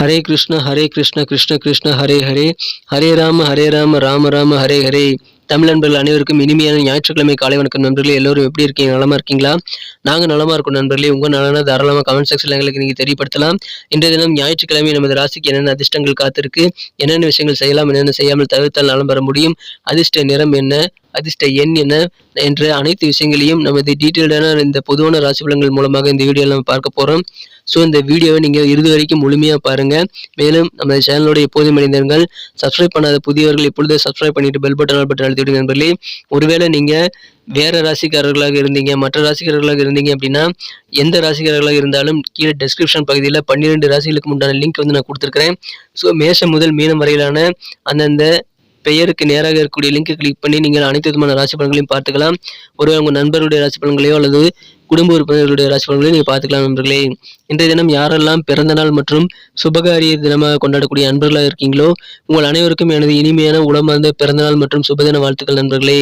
ஹரே கிருஷ்ண ஹரே கிருஷ்ண கிருஷ்ண கிருஷ்ண ஹரே ஹரே. ஹரே ராம ஹரே ராம ராம ராம ஹரே ஹரே. தமிழ் நண்பர்கள் அனைவருக்கும் இனிமையான ஞாயிற்றுக்கிழமை காலை வணக்கம் நண்பர்களே. எல்லோரும் எப்படி இருக்கீங்க? நலமா இருக்கீங்களா? நாங்க நலமா இருக்கோம் நண்பர்களே. உங்க நலனா தாராளமாக கமெண்ட் செக்ஷன்ல எங்களுக்கு நீங்க தெரியப்படுத்தலாம். இன்றைய தினம் ஞாயிற்றுக்கிழமை நமது ராசிக்கு என்னென்ன அதிர்ஷ்டங்கள் காத்திருக்கு என்னென்ன விஷயங்கள் செய்யலாம் என்னென்ன செய்யாமல் தவிர்த்தால் நலம் பெற முடியும் அதிர்ஷ்ட நிறம் என்ன அதிர்ஷ்ட எண் என்ன என்ற அனைத்து விஷயங்களையும் நமது டீட்டெயில்டான இந்த பொதுவான ராசி பலன்கள் மூலமாக இந்த வீடியோவில் நம்ம பார்க்க போகிறோம் ஸோ இந்த வீடியோவை நீங்கள் இறுதி வரைக்கும் முழுமையாக பாருங்கள் மேலும் நம்ம சேனலோட எப்போதும் இணைந்தவர்கள் சப்ஸ்கிரைப் பண்ணாத புதியவர்கள் இப்பொழுது சப்ஸ்கிரைப் பண்ணிட்டு பெல் பட்டன் பட்டன் அழுத்தி விடுங்க நண்பர்களே. ஒருவேளை நீங்கள் வேறு ராசிக்காரர்களாக இருந்தீங்க மற்ற ராசிக்காரர்களாக இருந்தீங்க அப்படின்னா எந்த ராசிக்காரர்களாக இருந்தாலும் கீழே டெஸ்கிரிப்ஷன் பகுதியில் பன்னிரெண்டு ராசிகளுக்கு உண்டான லிங்க் வந்து நான் கொடுத்துருக்கிறேன். ஸோ மேஷம் முதல் மீனம் வரையிலான அந்தந்த பெயருக்கு நேராக இருக்கக்கூடிய லிங்கை கிளிக் பண்ணி நீங்கள் அனைத்து விதமான ராசி பலன்களையும் பார்த்துக்கலாம். ஒரு உங்கள் நண்பர்களுடைய ராசி பலன்களையோ அல்லது குடும்ப உறுப்பினர்களுடைய ராசி பலன்களையும் நீங்கள் பார்த்துக்கலாம் நண்பர்களே. இன்றைய தினம் யாரெல்லாம் பிறந்த நாள் மற்றும் சுபகாரிய தினமாக கொண்டாடக்கூடிய நண்பர்களாக இருக்கீங்களோ உங்கள் அனைவருக்கும் எனது இனிமையான உளமார்ந்த பிறந்தநாள் மற்றும் சுபதின வாழ்த்துக்கள் நண்பர்களே.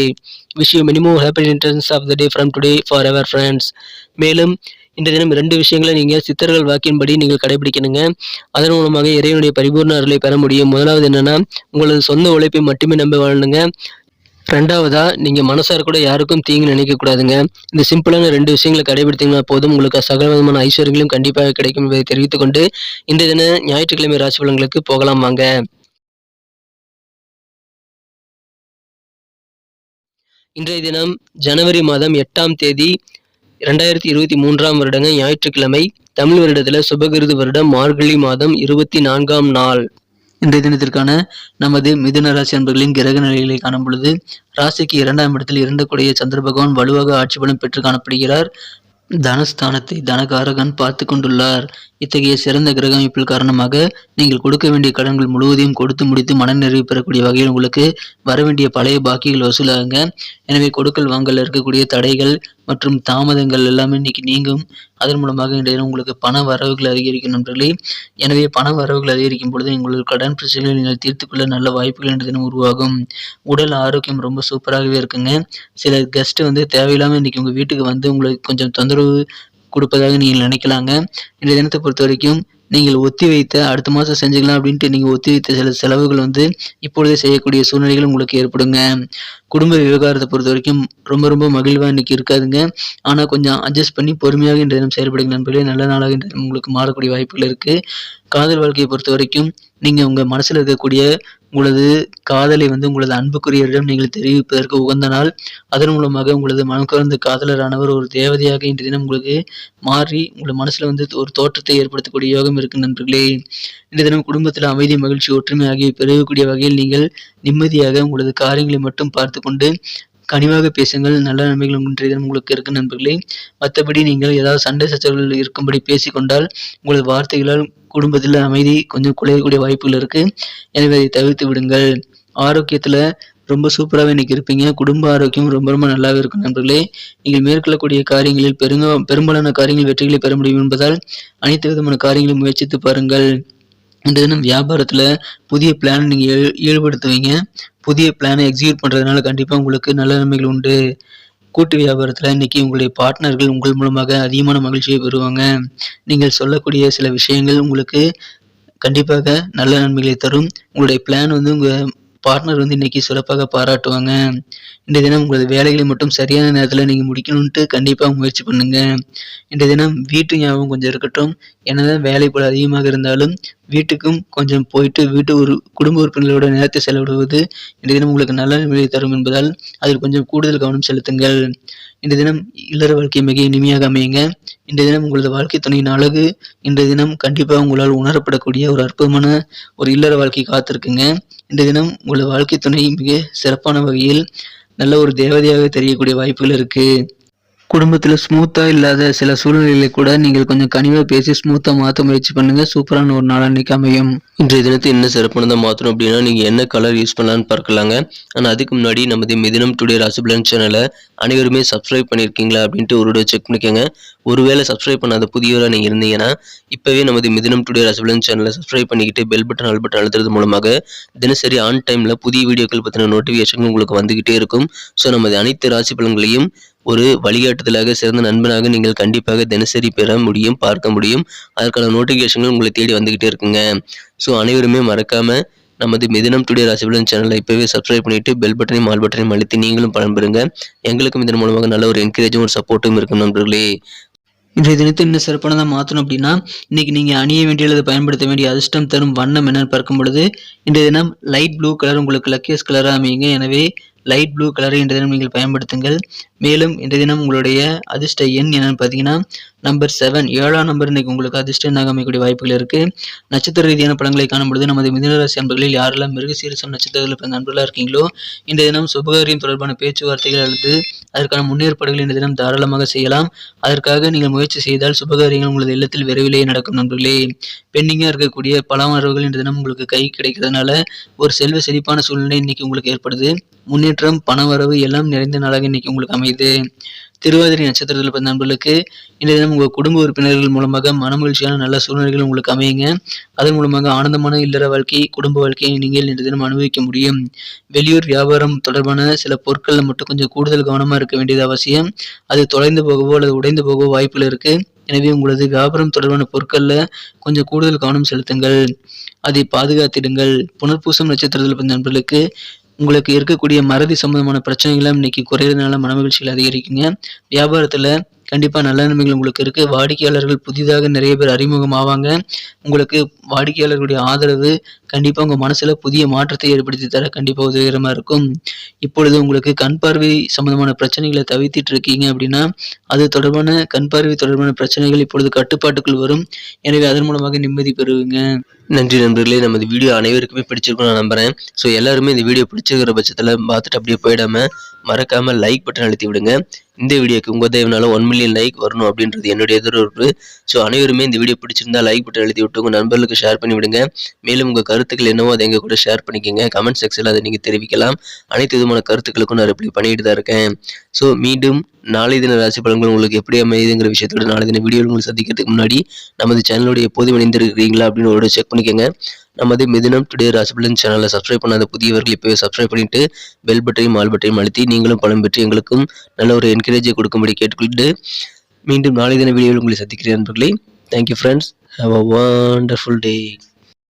Wish you many many happy returns of the day from today forever friends. மேலும் இன்றைய தினம் ரெண்டு விஷயங்களை நீங்கள் சித்தர்கள் வாக்கின்படி நீங்கள் கடைபிடிக்கணுங்க. அதன் மூலமாக இறைவனுடைய பரிபூர்ண அருளை பெற முடியும். முதலாவது என்னன்னா உங்களது சொந்த உழைப்பை மட்டுமே நம்ப வாழணுங்க. ரெண்டாவதா நீங்க மனசார கூட யாருக்கும் தீங்கு நினைக்க கூடாதுங்க. இந்த சிம்பிளான ரெண்டு விஷயங்களை கடைபிடித்தீங்கன்னா போதும். உங்களுக்கு சகல விதமான ஐஸ்வர்யங்களும் கண்டிப்பாக கிடைக்கும் என்பதை தெரிவித்துக் கொண்டு இந்த தின ஞாயிற்றுக்கிழமை ராசி பலன்களுக்கு போகலாம் வாங்க. இன்றைய தினம் ஜனவரி மாதம் எட்டாம் தேதி இரண்டாயிரத்தி இருபத்தி மூன்றாம் வருடங்க ஞாயிற்றுக்கிழமை தமிழ் வருடத்துல சுபகிருது வருடம் மார்கழி மாதம் இருபத்தி நான்காம் நாள். இன்றைய தினத்திற்கான நமது மிதுன ராசி அன்பர்களின் கிரக நிலைகளை காணும் பொழுது ராசிக்கு இரண்டாம் இடத்தில் இரண்டக்கூடிய சந்திர பகவான் வலுவாக ஆட்சி பலம் பெற்று காணப்படுகிறார். தனஸ்தானத்தை தனகாரகன் பார்த்து கொண்டுள்ளார். இத்தகைய சிறந்த கிரக அமைப்பில் காரணமாக நீங்கள் கொடுக்க வேண்டிய கடன்கள் முழுவதையும் கொடுத்து முடித்து மனநிறைவு பெறக்கூடிய வகையில் உங்களுக்கு வர வேண்டிய பழைய பாக்கிகள் வசூலாகுங்க. எனவே கொடுக்கல் வாங்கல் இருக்கக்கூடிய தடைகள் மற்றும் தாமதங்கள் எல்லாமே இன்னைக்கு நீங்கும். அதன் மூலமாக இன்றைய உங்களுக்கு பண வரவுகள் அதிகரிக்கும் நண்பர்களே. எனவே பண வரவுகள் அதிகரிக்கும் பொழுது உங்களது கடன் பிரச்சனைகளை நீங்கள் தீர்த்துக்கொள்ள நல்ல வாய்ப்புகள் இன்றைய தினம் உருவாகும். உடல் ஆரோக்கியம் ரொம்ப சூப்பராகவே இருக்குங்க. சில கெஸ்ட் வந்து தேவையில்லாமல் இன்னைக்கு உங்கள் வீட்டுக்கு வந்து உங்களுக்கு கொஞ்சம் தொந்தரவு கொடுப்பதாக நீங்கள் நினைக்கலாங்க. இந்த தினத்தை பொறுத்த வரைக்கும் நீங்கள் ஒத்தி வைத்த அடுத்த மாதம் செஞ்சுக்கலாம் அப்படின்ட்டு நீங்கள் ஒத்தி வைத்த சில செலவுகள் வந்து இப்பொழுதே செய்யக்கூடிய சூழ்நிலைகள் உங்களுக்கு ஏற்படுங்க. குடும்ப விவகாரத்தை பொறுத்த வரைக்கும் ரொம்ப ரொம்ப மகிழ்வாக இன்னைக்கு இருக்காதுங்க. ஆனால் கொஞ்சம் அட்ஜஸ்ட் பண்ணி பொறுமையாக இந்த தினம் செயல்படுங்க நண்பர்களே. நல்ல நாளாக இந்த தினம் உங்களுக்கு மாறக்கூடிய வாய்ப்புகள் இருக்குது காதல் வாழ்க்கையை பொறுத்த வரைக்கும் நீங்கள் உங்கள் மனசில் இருக்கக்கூடிய உங்களது காதலை வந்து உங்களது அன்புக்குரியவரிடம் நீங்கள் தெரிவிப்பதற்கு உகந்த நாள். அதன் மூலமாக உங்களது மனக்குறந்த காதலரானவர் ஒரு தேவதையாக இன்று தினம் உங்களுக்கு மாறி உங்கள் மனசில் வந்து ஒரு தோற்றத்தை ஏற்படுத்தக்கூடிய யோகம் இருக்கு நண்பர்களே. இன்று தினம் குடும்பத்தில் அமைதி மகிழ்ச்சி ஒற்றுமை ஆகியவை பெருகக்கூடிய வகையில் நீங்கள் நிம்மதியாக உங்களது காரியங்களை மட்டும் பார்த்து கொண்டு கனிவாக பேசுங்கள். நல்ல நன்மைகள் இன்றைய தினம் உங்களுக்கு இருக்கு நண்பர்களே. மற்றபடி நீங்கள் ஏதாவது சண்டை சச்சரவுகள் இருக்கும்படி பேசிக்கொண்டால் உங்களது வார்த்தைகளால் குடும்பத்தில் அமைதி கொஞ்சம் குறையக்கூடிய வாய்ப்புகள் இருக்கு. எனவே அதை தவிர்த்து விடுங்கள். ஆரோக்கியத்தில் ரொம்ப சூப்பராகவே இன்னைக்கு இருப்பீங்க. குடும்ப ஆரோக்கியம் ரொம்ப ரொம்ப நல்லாவே இருக்கும் நண்பர்களே. நீங்கள் மேற்கொள்ளக்கூடிய காரியங்களில் பெருங்க பெரும்பாலான காரியங்கள் வெற்றிகளை பெற முடியும் என்பதால் அனைத்து விதமான காரியங்களையும் முயற்சித்து பாருங்கள். இந்த தினம் வியாபாரத்தில் புதிய பிளான் நீங்கள் ஈடுபடுத்துவீங்க புதிய பிளானை எக்ஸிக்யூட் பண்ணுறதுனால கண்டிப்பாக உங்களுக்கு நல்ல நன்மைகள் உண்டு. கூட்டு வியாபாரத்தில் இன்னைக்கு உங்களுடைய பார்ட்னர்கள் உங்கள் மூலமாக அதிகமான மகிழ்ச்சியை பெறுவாங்க. நீங்கள் சொல்லக்கூடிய சில விஷயங்கள் உங்களுக்கு கண்டிப்பாக நல்ல நன்மைகளை தரும். உங்களுடைய பிளான் வந்து உங்கள் பார்ட்னர் வந்து இன்னைக்கு சிறப்பாக பாராட்டுவாங்க. இன்றைய தினம் உங்களது வேலைகளை மட்டும் சரியான நேரத்தில் நீங்கள் முடிக்கணும்ட்டு கண்டிப்பாக முயற்சி பண்ணுங்க. இன்றைய தினம் வீட்டு ஞாபகம் கொஞ்சம் இருக்கட்டும். என்னதான் வேலை போல அதிகமாக இருந்தாலும் வீட்டுக்கும் கொஞ்சம் போயிட்டு வீட்டு ஒரு குடும்ப உறுப்பினர்களோட நேரத்தை செலவிடுவது இன்றைய தினம் உங்களுக்கு நல்ல நிலையை தரும் என்பதால் அதில் கொஞ்சம் கூடுதல் கவனம் செலுத்துங்கள். இன்றைய தினம் இல்லற வாழ்க்கை மிக இனிமையாக அமையுங்க. இன்றைய தினம் உங்களது வாழ்க்கை துணையின் அழகு இன்றைய தினம் கண்டிப்பாக உங்களால் உணரப்படக்கூடிய ஒரு அற்புதமான ஒரு இல்லற வாழ்க்கை காத்திருக்குங்க. இந்த தினம் உங்கள் வாழ்க்கை துணை மிக சிறப்பான வகையில் நல்ல ஒரு தேவதையாக தெரியக்கூடிய வாய்ப்புகள் இருக்கு. குடும்பத்தில் ஸ்மூத்தாக இல்லாத சில சூழ்நிலைகளை கூட நீங்கள் கொஞ்சம் கனிவாக பேசி ஸ்மூத்தாக மாற்ற முயற்சி பண்ணுங்க. சூப்பரான ஒரு நாள் அன்னைக்கு அமையும். இன்றைய தினத்தை என்ன சிறப்பானதாக மாற்றணும் அப்படின்னா நீங்கள் என்ன கலர் யூஸ் பண்ணலான்னு பார்க்கலாங்க. ஆனால் அதுக்கு முன்னாடி நமது மிதினம் டுடே ராசிபலன் சேனலை அனைவருமே சப்ஸ்கிரைப் பண்ணியிருக்கீங்களா அப்படின்ட்டு ஒரு செக் பண்ணிக்கோங்க. ஒருவேளை சப்ஸ்கிரைப் பண்ணாத புதியவராக நீங்கள் இருந்தீங்கன்னா இப்போவே நமது மிதினம் டுடே ரசபலன் சேனலை சப்ஸ்கிரைப் பண்ணிக்கிட்டு பெல் பட்டன் ஆல் பட்டன் அழுத்துறது மூலமாக தினசரி ஆன் டைமில் புதிய வீடியோக்கள் பற்றின நோட்டிஃபிகேஷன் உங்களுக்கு வந்துக்கிட்டே இருக்கும். ஸோ நமது அனைத்து ராசி பலன்களையும் ஒரு வழிகாட்டுதலாக சிறந்த நண்பனாக நீங்கள் கண்டிப்பாக தினசரி பெற முடியும் பார்க்க முடியும். அதற்கான நோட்டிஃபிகேஷன்கள் உங்களை தேடி வந்துக்கிட்டே இருக்குங்க. ஸோ அனைவருமே மறக்காமல் நமது மிதினம் டுடே ராசிபலன் சேனலை இப்போவே சப்ஸ்கிரைப் பண்ணிட்டு பெல் பட்டனையும் ஆல் பட்டனையும் அழுத்தி நீங்களும் பயன்பெறுங்க எங்களுக்கும் இதன் மூலமாக நல்ல ஒரு என்கரேஜும் ஒரு சப்போர்ட்டும் இருக்கும் நண்பர்களே. இன்றைய தினத்தை இன்னும் சிறப்பானதாக மாற்றணும் அப்படின்னா இன்னைக்கு நீங்கள் அணிய வேண்டிய அல்லது பயன்படுத்த வேண்டிய அதிர்ஷ்டம் தரும் வண்ணம் என்னன்னு பார்க்கும் பொழுது இன்றைய தினம் லைட் ப்ளூ கலர் உங்களுக்கு லக்கியஸ் கலராக அமையுங்க. எனவே லைட் ப்ளூ கலரை இன்றைய தினம் நீங்கள் பயன்படுத்துங்கள். மேலும் இந்த தினம் உங்களுடைய அதிர்ஷ்ட எண் என்னன்னு பார்த்தீங்கன்னா நம்பர் செவன் ஏழாம் நம்பர் இன்னைக்கு உங்களுக்கு அதிர்ஷ்ட எண்ணாக அமையக்கூடிய வாய்ப்புகள் இருக்கு. நட்சத்திர ரீதியான படங்களை காணும் பொழுது நமது மிதனராசி அன்பர்களில் யாரெல்லாம் மிருகசீரிசம் நட்சத்திரத்தில் பிறந்த நண்பர்களாக இருக்கீங்களோ இந்த தினம் சுபகாரியம் தொடர்பான பேச்சுவார்த்தைகள் அல்லது அதற்கான முன்னேற்பாடுகள் இந்த தினம் தாராளமாக செய்யலாம். அதற்காக நீங்கள் முயற்சி செய்தால் சுபகாரியங்கள் உங்களது இல்லத்தில் விரைவிலேயே நடக்கும் நண்பர்களே. பெண்டிங்காக இருக்கக்கூடிய பல வரவுகள் இந்த தினம் உங்களுக்கு கை கிடைக்கிறதுனால ஒரு செல்வ செழிப்பான சூழ்நிலை இன்னைக்கு உங்களுக்கு ஏற்படுது. முன்னேற்றம் பண வரவு எல்லாம் நிறைந்த நாளாக இன்னைக்கு உங்களுக்கு இது திருவாதிரை நட்சத்திரத்தில் பிறந்த நண்பர்களுக்கு இந்த தினம் உங்கள் குடும்ப உறுப்பினர்கள் மூலமாக மனமகிழ்ச்சியான நல்ல சூழ்நிலைகள் உங்களுக்கு அமையுங்க. அதன் மூலமாக ஆனந்தமான இல்லற வாழ்க்கை குடும்ப வாழ்க்கையை நீங்கள் இந்த தினம் அனுபவிக்க முடியும். வெளியூர் வியாபாரம் தொடர்பான சில பொருட்களில் மட்டும் கொஞ்சம் கூடுதல் கவனமாக இருக்க வேண்டியது அவசியம். அது தொலைந்து போகவோ அல்லது உடைந்து போகவோ வாய்ப்புகள் இருக்கு. எனவே உங்களது வியாபாரம் தொடர்பான பொருட்களில் கொஞ்சம் கூடுதல் கவனம் செலுத்துங்கள். அதை பாதுகாத்திடுங்கள். புனர்பூசம் நட்சத்திரத்தில் பிறந்த நண்பர்களுக்கு உங்களுக்கு இருக்கக்கூடிய மறதி சம்பந்தமான பிரச்சனைகளும் இன்னைக்கு குறையிறதுனால மனமகிழ்ச்சிகள் அதிகரிக்குங்க. வியாபாரத்தில் கண்டிப்பாக நல்ல நன்மைகள் உங்களுக்கு இருக்கு. வாடிக்கையாளர்கள் புதிதாக நிறைய பேர் அறிமுகம் ஆவாங்க உங்களுக்கு வாடிக்கையாளர்களுடைய ஆதரவு கண்டிப்பாக உங்கள் மனசில் புதிய மாற்றத்தை ஏற்படுத்தி தர கண்டிப்பாக உதவிகரமாக இருக்கும். இப்பொழுது உங்களுக்கு கண் பார்வை சம்பந்தமான பிரச்சனைகளை தவிர்த்திட்டு இருக்கீங்க அப்படின்னா அது தொடர்பான கண் பார்வை தொடர்பான பிரச்சனைகள் இப்பொழுது கட்டுப்பாட்டுக்குள் வரும். எனவே அதன் மூலமாக நிம்மதி பெறுவீங்க. நன்றி நண்பர்களே. நமது வீடியோ அனைவருக்குமே பிடிச்சிருக்கும் நான் நம்புறேன். ஸோ எல்லாருமே இந்த வீடியோ பிடிச்சிருக்கிற பட்சத்தில் பார்த்துட்டு அப்படியே போயிடாம மறக்காம லைக் பட்டன் அழுத்தி விடுங்க. இந்த வீடியோக்கு உங்கள் தேவனால ஒன் மில்லியன் லைக் வரணும் அப்படின்றது என்னுடைய எதிர்ப்பு ஸோ அனைவருமே இந்த வீடியோ பிடிச்சிருந்தா லைக் பட்டன் அழுத்தி விட்டு உங்கள் நண்பர்களுக்கு ஷேர் பண்ணி விடுங்க. மேலும் உங்கள் கருத்துக்கள் என்னவோ அதை எங்கள் கூட ஷேர் பண்ணிக்கோங்க. கமெண்ட் செக்ஷனில் அதை நீங்கள் தெரிவிக்கலாம். அனைத்து விதமான கருத்துக்களுக்கும் நான் ரிப்ளை பண்ணிட்டு தான் இருக்கேன். ஸோ மீண்டும் நாளை தின ராசி பலன்கள் உங்களுக்கு எப்படி அமையுதுங்கிற விஷயத்தோட நாளை தின வீடியோ உங்களை சந்திக்கிறதுக்கு முன்னாடி நமது சேனலோட எப்போதும் இணைந்திருக்கிறீங்களா அப்படின்னு ஒரு செக் பண்ணிக்கோங்க. நமது மிதினம் டுடே ராசிபலன் சேனலை சப்ஸ்கிரைப் பண்ணாத புதியவர்கள் இப்போவே சப்ஸ்கிரைப் பண்ணிட்டு பெல் பட்டையும் ஆல் பட்டையும் அழுத்தி நீங்களும் பலம் பெற்று எங்களுக்கும் நல்ல ஒரு என்கரேஜை கொடுக்கும்படி கேட்டுக்கொண்டு மீண்டும் நாளை தின வீடியோவில் உங்களை சந்திக்கிறேன் நண்பர்களே. Thank you friends have a wonderful day